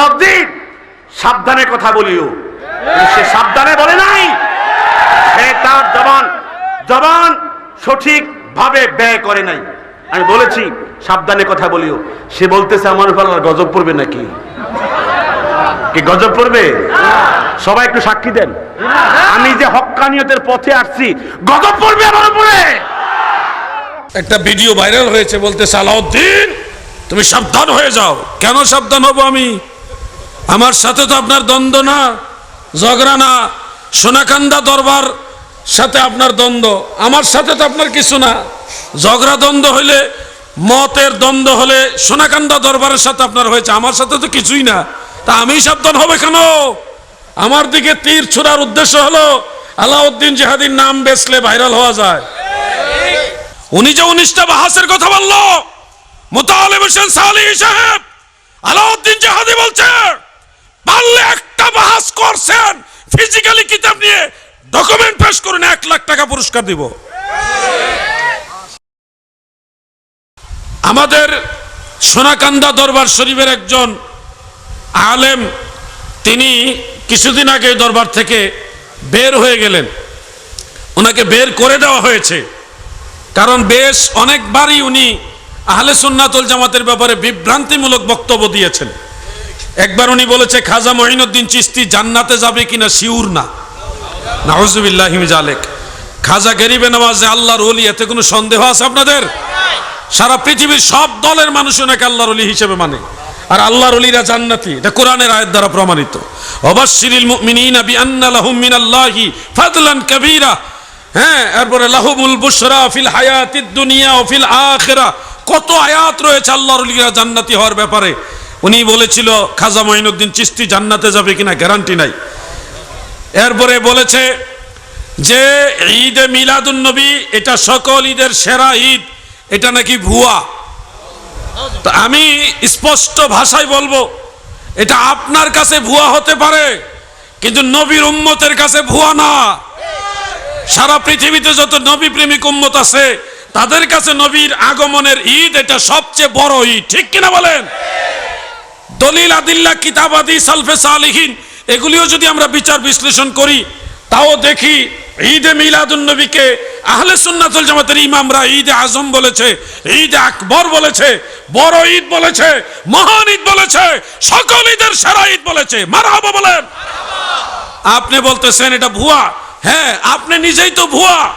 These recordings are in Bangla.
সালাউদ্দিন সাবধানে কথা বলিও। সে সাবধানে বলে নাই। সে তার জবান জবান সঠিক ভাবে ব্যয় করে নাই। আমি বলেছি, সাবধানে কথা বলিও। সে বলতেছে, আমার উপর গজব পড়বে নাকি? কি গজব পড়বে? সবাই একটু সাক্ষী দেন। আমি যে হক্কানিয়তের পথে আসছি, গজব পড়বে আমার উপরে। একটা ভিডিও ভাইরাল হয়েছে বলতে সালাউদ্দিন তুমি সাবধান হয়ে যাও। কেন সাবধান হব আমি? আমার সাথে তো আপনার দ্বন্দ্ব না, ঝগড়া না, সোনাকান্দা দরবার সাথে আপনার দ্বন্দ্ব, আমার সাথে তো আপনার কিছু না। ঝগড়া দ্বন্দ্ব হইলে, মতের দ্বন্দ্ব হলে সোনাকান্দা দরবারের সাথে আপনার হয়েছে, আমার সাথে তো কিছুই না। তা আমি সাবধান হবে কেন? আমার দিকে তীর ছোড়ার উদ্দেশ্য হলো, আলাউদ্দিন জেহাদির নাম বেসলে ভাইরাল হওয়া যায়। উনি যে উনিশটা বাহাসের কথা বলল, মোতালেব হোসেন সালি সাহেব, আলাউদ্দিন জাহাদি বলছে পারলে একটা বাহাস করছেন। ফিজিক্যালি কিতাব নিয়ে ডকুমেন্ট পেশ করুন, এক লাখ টাকা পুরস্কার দিব। আমাদের সোনাকান্দা দরবার শরীফের একজন আলেম, তিনি কিছুদিন আগে দরবার থেকে বের হয়ে গেলেন। ওনাকে বের করে দেওয়া হয়েছে। কারণ বেশ অনেকবারই উনি আহলে সুন্নাতুল জামাতের ব্যাপারে বিভ্রান্তিমূলক বক্তব্য দিয়েছেন। একবার উনি বলেছে, খাজা মহিনুদ্দিন চিস্তি জান্নাতে যাবে কিনা? শিউর না। নাহজুবিল্লাহ জালেক খাজা গরিবে নামাজে আল্লাহর ওলি, এতে কোনো সন্দেহ আছে আপনাদের? সারা পৃথিবীর সব দলের মানুষ ওনাকে আল্লাহর ওলি হিসেবে মানে। আর আল্লাহর ওলিরা জান্নাতি, এটা কোরআনের আয়াত দ্বারা প্রমাণিত। অবাশিরিল মুমিনিনা বিআন্না লাহুম মিনাল্লাহি ফাদলান কাবীরা। হ্যাঁ এরপরে, লাহুমুল বুশরা ফিল হায়াতিদ দুনিয়া ও ফিল আখিরা। কত আয়াত রয়েছে আল্লাহর ওলিরা জান্নাতি হওয়ার ব্যাপারে। উনি বলেছিল, খাজা মঈনুদ্দিন চিস্তি জান্নাতে যাবে কিনা গ্যারান্টি নাই। এরপরে বলেছে যে, ঈদে মিলাদুন নবী, এটা সকল ঈদের সেরা ঈদ, এটা নাকি ভুয়া? তো আমি স্পষ্ট ভাষায় বলব, এটা আপনার কাছে ভুয়া হতে পারে, কিন্তু নবীর উম্মতের কাছে ভুয়া না। সারা পৃথিবীতে যত নবী প্রেমিক উম্মত আছে, তাদের কাছে নবীর আগমনের ঈদ এটা সবচেয়ে বড় ঈদ। ঠিক কিনা বলেন? দলিল, আদিল্লা কিতাবাদি সালফে সালিহীন, এগুলিও যদি আমরা বিচার বিশ্লেষণ করি, তাও দেখি ঈদে মিলাদুন নবীকে আহলে সুন্নাতুল জামাতের ইমামরা ঈদে আজম বলেছে, ঈদে আকবর বলেছে, বড় ঈদ বলেছে, মহান ঈদ বলেছে, সকল ঈদের সেরা ঈদ বলেছে। মারহাবা বলেন। আপনি বলতেছেন এটা ভুয়া। হ্যাঁ আপনি নিজেই তো ভুয়া।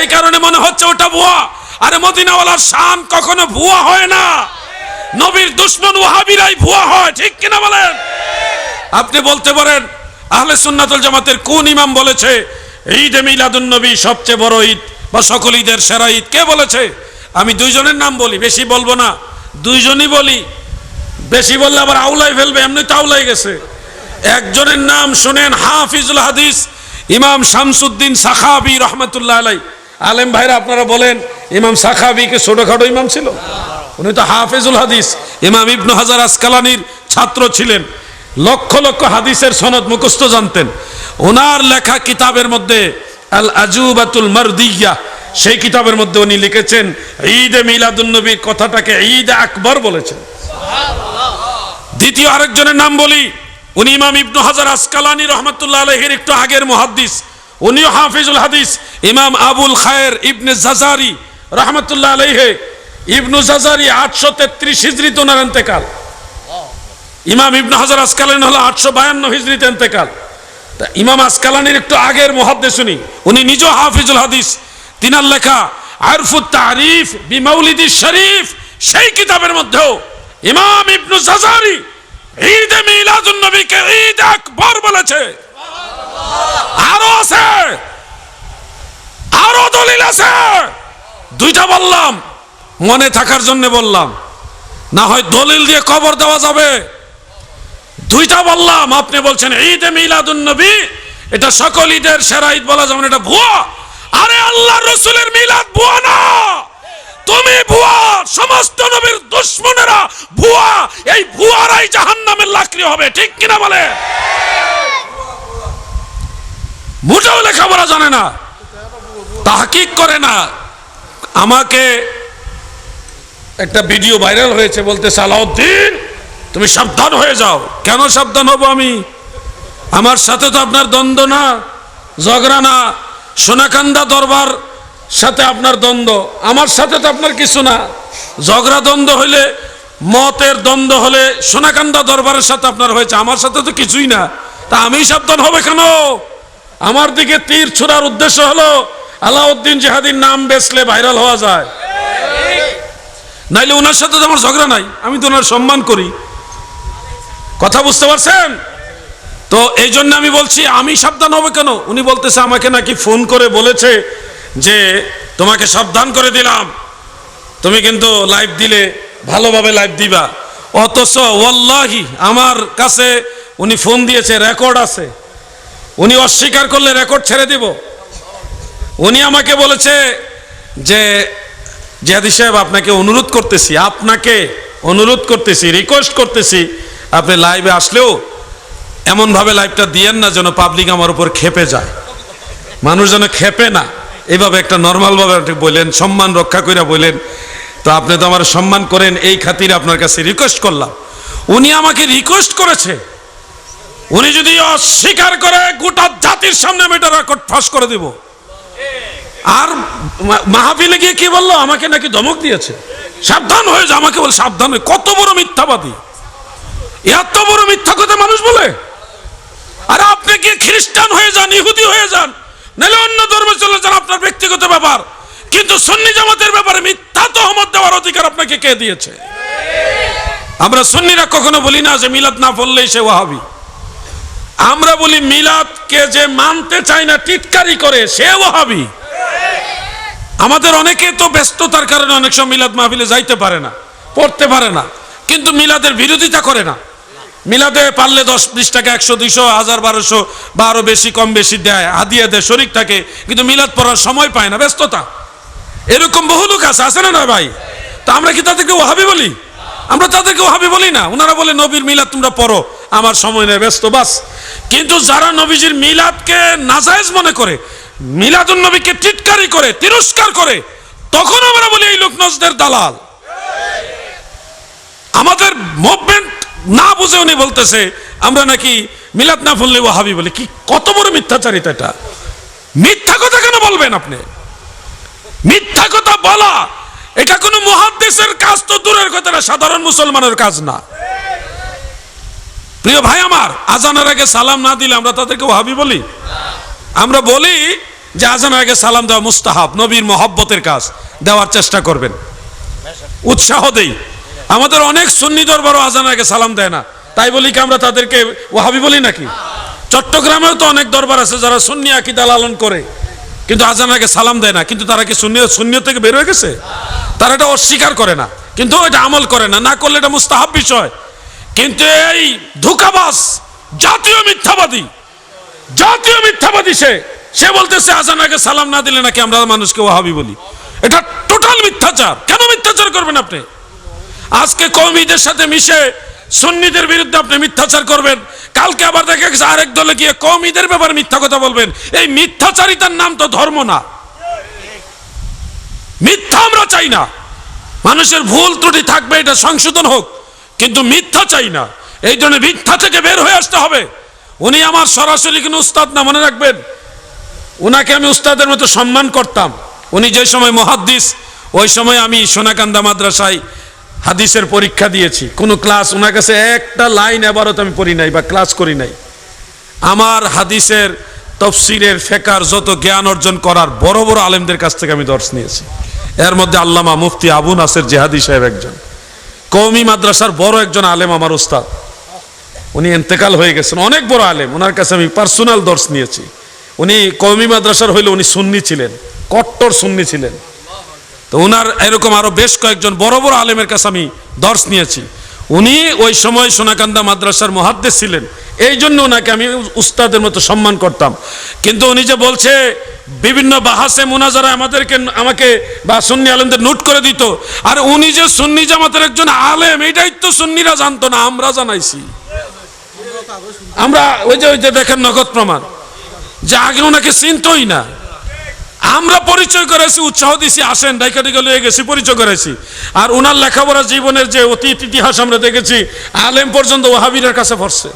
এই কারণে মনে হচ্ছে ওটা ভুয়া। আরে মদিনাওয়ালার শান কখনো ভুয়া হয় না। নবীর দুশ্মন ওয়াহাবিরাই ভুয়া হয়, ঠিক কিনা বলেন? আপনি বলতে পারেন, আহলে সুন্নাতুল জামাতের কোন ইমাম বলেছে, ঈদে মিলাদুন নবী সবচেয়ে বড় ঈদ বা সকল ঈদের সেরা ঈদ? কে বলেছে? আমি দুইজনের নাম বলি, বেশি বলব না। দুইজনই বলি। বেশি বললে আবার আউলাই ফেলবে, এমনি তো আউলাই গেছে। একজনের নাম শুনেন হাফিজুল হাদিস, ইমাম শামসুদ্দিন সাখাবি রহমতুল্লাহ আলাই আলেম ভাইরা, আপনারা বলেন, ইমাম সাখাবিকে ছোটখাটো ইমাম ছিল? উনি তো হাফিজুল হাদিস, ইমাম ইবনু হাজার আসকালানির ছাত্র ছিলেন। লক্ষ লক্ষ হাদিসের সনদ মুখস্থ জানতেন। ওনার লেখা কিতাবের মধ্যে আল আজুবাতুল মারদিয়া, সেই কিতাবের মধ্যে উনি লিখেছেন, ঈদে মিলাদুন্নবীর কথাটাকে ঈদ আকবর বলেছেন। দ্বিতীয় আরেকজনের নাম বলি, উনি ইমাম ইবনু হাজার আসকালানি রহমতুল্লাহ আলহের একটু আগের মুহাদ্দিস, উনিও হাফিজুল হাদিস, ইমাম আবুল খায়ের ইবনে জাজারি রহমতুল্লাহ আলহে ইবনু জাজারি আটশো তেত্রিশ হিজড়িতে ওনার এতেকাল ইমাম ইবনু হাজার আসকালানি হলো আটশো বায়ান্ন হিজড়িতে এতেকাল তা ইমাম আসকালানির একটু আগের মুহাদ্দিস উনি উনি নিজেও হাফিজুল হাদিস। তিনার লেখা আরফুত তারিফ বিমাউলিদি শরীফ, সেই কিতাবের মধ্যেও ইমাম ইবনু জাজারি ঈদ মিলাদুন নবীকে ঈদ আকবর বলেছে। আরও আছে, আরও দলিল আছে। দুইটা বললাম মনে থাকার জন্য বললাম, না হয় দলিল দিয়ে কবর দেওয়া যাবে। দুইটা বললাম, আপনি বলছেন ঈদ মিলাদুন নবী, এটা সকল ঈদের সেরা ঈদ বলা যাবে এটা ভুয়া। আরে আল্লাহ রসুলের মিলাদ ভুয়া না। তুমি ভুয়া, সমস্ত নবীর দুশ্মনেরা ভুয়া, এই ভুয়ারাই জাহান্নামের লাকড়ি হবে, ঠিক কিনা বলে? মোটেও লেখাপড়া জানে না, তাহকিক করে না। আমাকে একটা ভিডিও ভাইরাল হয়েছে বলতে সালাউদ্দিন, তুমি সাবধান হয়ে যাও। কেন সাবধান হব আমি? আমার সাথে তো আপনার দ্বন্দ্ব না, ঝগড়া না, সোনাকান্দা দরবার সাথে আপনার দ্বন্দ্ব, আমার সাথে তো আপনার কিছু না। ঝগড়া দ্বন্দ্ব হইলে, মতের দ্বন্দ্ব হলে সোনাকান্দা দরবারের সাথে আপনার হয়েছে, আমার সাথে তো কিছুই না। তা আমি সাবধান হবে কেন? আমার দিকে তীর ছোড়ার উদ্দেশ্য হলো, আলাউদ্দিন জেহাদির নাম বেসলে ভাইরাল হওয়া যায়। নাইলে ওনার সাথে তো আমার ঝগড়া নাই, আমি তো ওনার সম্মান করি। কথা বুঝতে পারছেন? তো এই জন্য আমি বলছি, আমি সাবধান হবে কেন? উনি বলতেছে, আমাকে নাকি ফোন করে বলেছে যে, তোমাকে সাবধান করে দিলাম। তুমি কিন্তু লাইভ দিলে, ভালোভাবে লাইভ দিবা। অথচ ওয়াল্লাহি, আমার কাছে উনি ফোন দিয়েছে, রেকর্ড আছে। উনি অস্বীকার করলে রেকর্ড ছেড়ে দিব। উনি আমাকে বলেছে যে জিয়াদি সাহেব, আপনাকে অনুরোধ করতেছি, আপনাকে অনুরোধ করতেছি রিকোয়েস্ট করতেছি, আপনি লাইভে আসলেও এমনভাবে লাইভটা দিয়েন না যেন পাবলিক আমার উপর খেপে যায়। মানুষ যেন খেপে না। এইভাবে একটা নর্মালভাবে বললেন সম্মান রক্ষা করে বললেন তো আপনি তো আমার সম্মান করেন, এই খাতিরে আপনার কাছে রিকোয়েস্ট করলাম। উনি আমাকে রিকোয়েস্ট করেছে। উনি যদি অস্বীকার করে, গোটা জাতির সামনে আমি এটা রেকর্ড ফাঁস করে দিব। আর মাহফিলে গিয়ে কি বলল? আমাকে নাকি ধমক দিয়েছে। সাবধান হয়ে যা, আমাকে বলে, সাবধান হয়ে। কত বড় মিথ্যাবাদী। এত বড় মিথ্যা কথা মানুষ বলে। আর আপনি কি খ্রিস্টান হয়ে যান, ইহুদি হয়ে যান, নাহলে অন্য ধর্মে চলে যান, আপনার ব্যক্তিগত ব্যাপার। কিন্তু সুন্নি জামাতের ব্যাপারে মিথ্যা তহমত দেওয়ার অধিকার আপনাকে কে দিয়েছে? আমরা সুন্নিরা কখনো বলি না যে মিলাদ না পড়লেই সে ওয়াহাবি। আমরা বলি মিলাদকে যে মানতে চায় না, টিটকারি করে, সে ওয়াহাবি। আমাদের অনেকে তো ব্যস্ততার কারণে অনেক সময় মিলাদ মাহফিলে যাইতে পারে না, পড়তে পারে না, কিন্তু মিলাদের বিরোধিতা করে না। মিলাদে পারলে দশ বিশ টাকা একশো, দুইশো, হাজার, বারোশো বা আরও বেশি, কম বেশি দেয়, হাদিয়া দেয়, শরিক থাকে, কিন্তু মিলাদ পড়ার সময় পায় না, ব্যস্ততা। এরকম বহু লোক আছে আছে না না ভাই? তা আমরা কি তাদেরকে ওহাবি বলি? আমরা তাদেরকে ওহাবি বলি না। ওনারা বলে, নবীর মিলাদ তোমরা পড়ো, আমার সময় নেই, ব্যস্ত, বাস। কিন্তু যারা নবীজির মিলাদকে নাজায়েজ মনে করে মিলাদুন নবীকে টিটকারি করে, তিরস্কার করে, তখন আমরা বলি এই লোক নজদের দালাল। আমাদের মুভমেন্ট না বুঝে উনি বলতেছে, আমরা নাকি মিলাদ না ফুললে ওহাবি বলি। কি, কত বড় মিথ্যাচারিতা এটা? মিথ্যা কথা কেন বলবেন আপনি? মিথ্যা কথা বলা, এটা কোনো মহাদ্দেশের কাজ তো দূরের কথা না, সাধারণ মুসলমানের কাজ না। প্রিয় ভাই আমার, আজানের আগে সালাম না দিলে আমরা তাদেরকে ওহাবি বলি? আমরা বলি যে আজানের আগে সালাম দেওয়া মুস্তাহাব, নবীর মহব্বতের কাজ, দেওয়ার চেষ্টা করবেন। উৎসাহ দেই। আমাদের অনেক সুন্নি দরবারও আজানের আগে সালাম দেয় না। তাই বলি কি আমরা তাদেরকে ওহাবি বলি নাকি? চট্টগ্রামেও তো অনেক দরবার আছে যারা সুন্নি আকিদা লালন করে, কিন্তু আজান আগে সালাম দেয় না। কিন্তু তারা কি শূন্য শূন্য থেকে বের হয়ে গেছে? তারা এটা অস্বীকার করে না। কিন্তু এটা আমল করে না। না করলে এটা মুস্তাহাব বিষয়। কিন্তু এই ধোকাবাস জাতীয় মিথ্যাবাদী জাতীয় মিথ্যাবাদী সে। সে বলতেছে, আজান আগে সালাম না দিলে নাকি আমরা মানুষকে ওহাবি বলি? এটা টোটাল মিথ্যাচার। কেন মিথ্যাচার করবেন আপনি? আজকে কৌমিদের সাথে মিশে সুন্নিদের বিরুদ্ধে আপনি মিথ্যাচার করবেন। কালকে আবার দেখা গেছে আরেক দলে গিয়ে কৌমিদের ব্যাপারে মিথ্যা কথা বলবেন। এই মিথ্যাচারিতার নাম তো ধর্ম না। মিথ্যা আমরা চাই না। মানুষের ভুল ত্রুটি থাকবে, এটা সংশোধন হোক। কিন্তু মিথ্যা চাই না। এই জন্য মিথ্যা থেকে বের হয়ে আসতে হবে। উনি আমার সরাসরি কোনো উস্তাদ না, মনে রাখবেন? ওনাকে আমি উস্তাদের মতো সম্মান করতাম। উনি যে সময় মহাদ্দিস, ওই সময় আমি সোনাকান্দা মাদ্রাসায় হাদিসের পরীক্ষা দিয়েছি। কোনো ক্লাস ওনার কাছে একটা লাইন এবারত আমি পড়ি নাই বা ক্লাস করি নাই। আমার হাদিসের তফসিরের ফেকার যত জ্ঞান অর্জন করার বড় বড় আলেমদের কাছ থেকে আমি দর্শ নিয়েছি। এর মধ্যে আল্লামা মুফতি আবু নাসের জেহাদি সাহেব একজন। কৌমি মাদ্রাসার বড় একজন আলেম আমার উস্তাদ। উনি এন্তেকাল হয়ে গেছেন। অনেক বড় আলেম, ওনার কাছে আমি পার্সোনাল দর্শ নিয়েছি। উনি কৌমি মাদ্রাসার হইলে উনি সুন্নি ছিলেন, কট্টর সুন্নি ছিলেন। তো ওনার এরকম আরও বেশ কয়েকজন বড় বড় আলেমের কাছে আমি দর্শ নিয়েছি। উনি ওই সময় সোনাকান্দা মাদ্রাসার মহাদ্দেশ ছিলেন এই জন্য ওনাকে আমি উস্তাদের মতো সম্মান করতাম। কিন্তু উনি যে বলছে, বিভিন্ন বাহাসে মোনাজারা আমাদেরকে আমাকে বা সুন্নি আলেমদের নোট করে দিত, আর উনি যে সুন্নি জামাতের একজন আলেম এটাই তো সুন্নিরা জানতো না, আমরা জানাইছি। আমরা ওই যে ওই যে দেখেন নগদ প্রমাণ। যে আগে ওনাকে চিনতই না। আমরা পরিচয় করেছি, উৎসাহ দিছি, আসেন ডাইকাটিকে লয়ে গেছি, পরিচয় করেছি। আর উনার লেখাপড়া জীবনের যে অতীত ইতিহাস আমরা দেখেছি, আলেম পর্যন্ত ওহাবিরের কাছে পড়ছে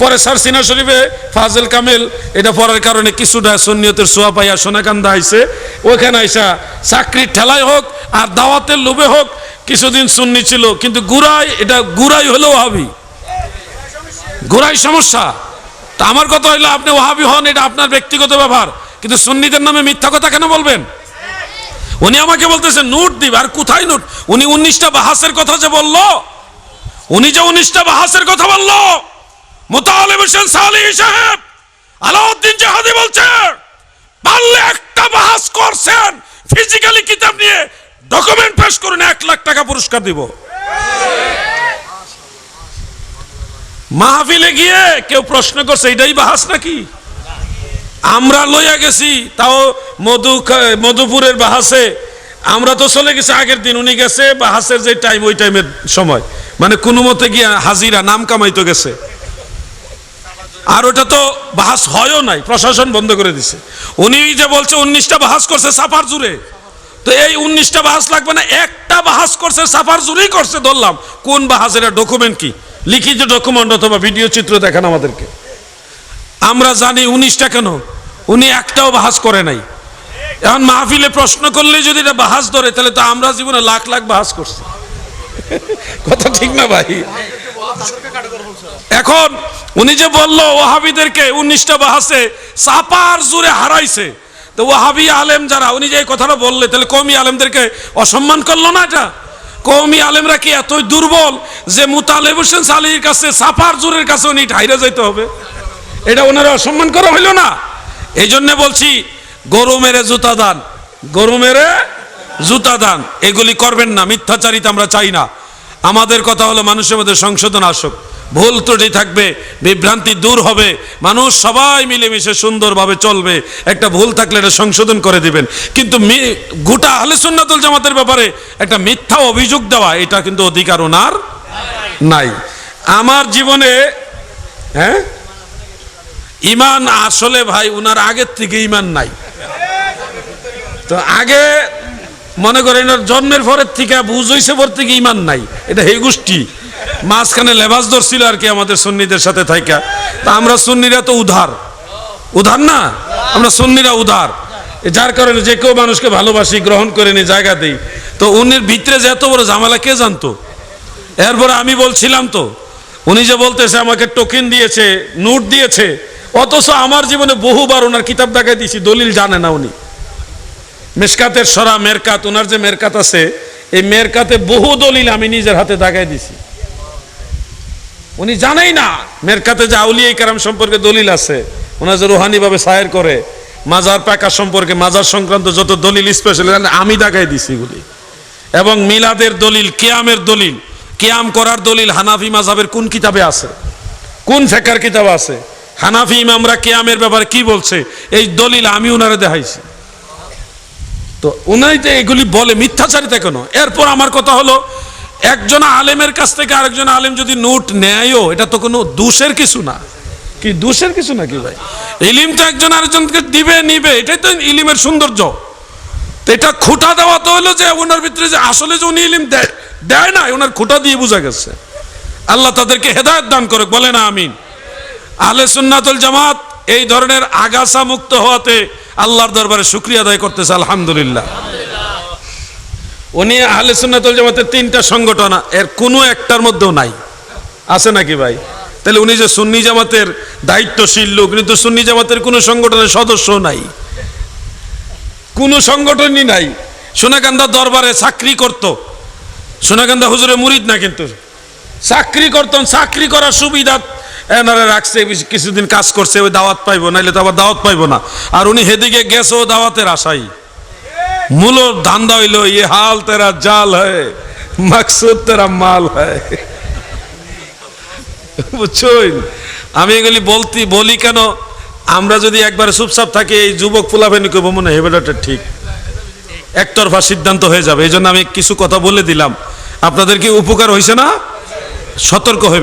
পরে স্যার সিনা শরীফে ফাজেল কামেল, এটা পড়ার কারণে কিছুটা সন্নিয়তের সোয়া পাইয়া সোনাকান্দা আইসে ওইখানে আইসা চাকরির ঠেলায় হোক আর দাওয়াতের লোভে হোক, কিছুদিন সুন্নি ছিল, কিন্তু গুড়াই এটা গুড়াই হলেও ওহাবি। গুড়াই সমস্যা। তা আমার কথা হইল, আপনি ওহাবি হন, এটা আপনার ব্যক্তিগত ব্যাপার কিন্তু সুন্নিদের নামে মিথ্যা কথা কেন বলবেন? উনি আমাকে বলতেছে নোট দিব, আর কোথায় নোট? উনি উনিশটা বাহাসের কথা যে বলল, উনি যে উনিশটা বাহাসের কথা বলল, মোতালেব হোসেন সালিহ সাহেব, আলাউদ্দিন জাহাদি বলছে পারলে একটা বাহাস করছেন, ফিজিক্যালি কিতাব নিয়ে ডকুমেন্ট পেশ করুন, এক লাখ টাকা পুরস্কার দিব। মাহফিলে গিয়ে কেউ প্রশ্ন করছে, এটাই বাহাস নাকি? আমরা লইয়া গেছি, তাও মধু মধুপুরের বাহাসে। আমরা তো চলে গেছি আগের দিন, উনি গেছে, বাহাসের যে টাইম ওই টাইমের সময়। মানে কোনো মতে গিয়া হাজিরা, নাম কামাইতে গেছে। আর ওটা তো বাহাস হয়ও নাই, প্রশাসন বন্ধ করে দিছে। উনি যে বলছে, উনিশটা বাহাস করছে সাফার জুড়ে। তো এই উনিশটা বাহাস লাগবে না, একটা বাহাস করছে সাফার জুড়েই করছে, ধরলাম। কোন বাহাসের ডকুমেন্ট কি? লিখিত ডকুমেন্ট অথবা ভিডিও চিত্র দেখান আমাদেরকে। আমরা জানি উনিশটা কেন? উনি একটাও বাহাস করে নাই। এখন মাহফিলে প্রশ্ন করলে যদি এটা বাহাস ধরে, তাহলে তো আমরা জীবনে লাখ লাখ বাহাস করছি। কথা ঠিক না ভাই? এখন উনি যে বলল ওহাবিদেরকে উনিশটা বাহাসে চাপার জুড়ে হারাইছে। তো ওহাবি আলেম যারা, উনি যে কথাটা বললে, তাহলে কমি আলেমদেরকে অসম্মান করল না এটা? কৌমি আলেমরা কি এতই দুর্বল যে মুতালেব হোসেন সালির কাছে সাফার জোরের কাছে উনি ঠাইরে যাইতে হবে? এটা ওনারা অসম্মান করা হইল না। এই জন্য বলছি, গরু মেরে জুতা দান। গরু মেরে জুতা দান। এগুলি করবেন না, মিথ্যাচারিতা আমরা চাই না। আমাদের কথা হলো মানুষের মধ্যে সংশোধন আসুক। ভুল ত্রুটি থাকবে, বিভ্রান্তি দূর হবে, মানুষ সবাই মিলেমিশে সুন্দরভাবে চলবে। একটা ভুল থাকলে এটা সংশোধন করে দিবেন। কিন্তু গোটা আহলে সুন্নাতুল জামাতের ব্যাপারে একটা মিথ্যা অভিযোগ দেওয়া, এটা কিন্তু অধিকার ওনার নাই। আমার জীবনে হ্যাঁ? ইমান আসলে ভাই, উনার আগের থেকে ইমান নাই। তো আগে মনে করেন জন্মের পরের থেকে, বুঝ হইছে পর থেকে ইমান নাই। এটা হে গোষ্ঠী। মাঝখানে লেবাস ধরছিল আর কি আমাদের সুন্নিদের সাথে থাইকা। তা আমরা সুন্নিরা তো উধার। উধার না? আমরা সুন্নিরা উধার। যার কারণে যে কেউ মানুষকে ভালোবাসি, গ্রহণ করে নি জায়গা দেই। তো উনির ভিতরে যে এত বড় ঝামেলা কে জানতো? এরপরে আমি বলছিলাম তো, উনি যে বলতেছে, আমাকে টোকেন দিয়েছে, নোট দিয়েছে, অথচ আমার জীবনে বহুবার ওনার কিতাব দেখাই দিয়েছি, দলিল জানে না উনি। মেসকাতের সরা মেরকাত ওনার যে মেরকাত আছে, এই মেরকাতে বহু দলিল আমি নিজের হাতে দাগাই দিছি উনি জানেই না। মেরকাতে যে আউলিয়া কারাম সম্পর্কে দলিল আছে ওনার যে রুহানি ভাবে সায়ের করে, মাজার পাকা সম্পর্কে, মাজার সংক্রান্ত যত দলিল স্পেশাল আমি দেখাই দিছি এগুলি। এবং মিলাদের দলিল, কেয়ামের দলিল, কেয়াম করার দলিল হানাফি মাজাবের কোন কিতাবে আছে? কোন ফেকার কিতাব আছে? হানাফি ইমামরা কেয়ামের ব্যাপারে কি বলছে? এই দলিল আমি ওনারে দেখাইছি। তো উনাই তো এগুলি বলে মিথ্যাচারিতা কেন? এরপর আমার কথা হলো একজন আলেমের কাছ থেকে আরেকজন আলেম যদি নোট নেয়ও, এটা তো কোনো দোষের কিছু না। কি দোষের কিছু না কি ভাই? ইলিম তো একজন আরেকজনকে দিবে, নিবে, এটাই তো ইলিমের সৌন্দর্য। এটা খুঁটা দেওয়া তো হলো যে ওনার ভিতরে যে আসলে যে উনি ইলিম দেয় দেয় না ওনার খুঁটা দিয়ে বোঝা গেছে। আল্লাহ তাদেরকে হেদায়ত দান করে বলে না আমিন। আলে সুন্নাতুল জামাত এই ধরনের আগাছা মুক্ত হওয়াতে আল্লাহর দরবারে শুক্রিয়া আদায় করতেছে, আলহামদুলিল্লাহ। উনি আহলে সুন্নাতুল জামাতের তিনটা সংগঠন, এর কোনো একটার মধ্যেও নাই। আছে নাকি ভাই? তাহলে উনি যে সুন্নি জামাতের দায়িত্বশীল লোক, উনি তো সুন্নি জামাতের কোনো সংগঠনের সদস্য নাই। কোনো সংগঠনই নাই। সোনাকান্দা দরবারে চাকরি করত। সোনাকান্দা হুজুরে মুরিদ না কিন্তু। চাকরি করতেন চাকরি করার সুবিধা এনারা রাখছে, কিছুদিন কাজ করছে, ওই দাওয়াত পাইবো, নাইলে তো আবার দাওয়াত পাইবো না। আর উনি হেদিকে গেছে ও দাওয়াতের আশাই মূলর ধান্দা হইল, এ হাল তেরা জাল হয়, মাকসুদ তেরা মাল হয়। বুঝছইন আমি এগুলি বলতি, বলি কেন? আমরা যদি একবার চুপচাপ থাকি, এই যুবক ফুলাফেনি করব মনে হেবেলাটা ঠিক। একতরফা সিদ্ধান্ত হয়ে যাবে, এই জন্য আমি কিছু কথা বলে দিলাম। আপনাদের কি উপকার হয়েছে না? সতর্ক হইবে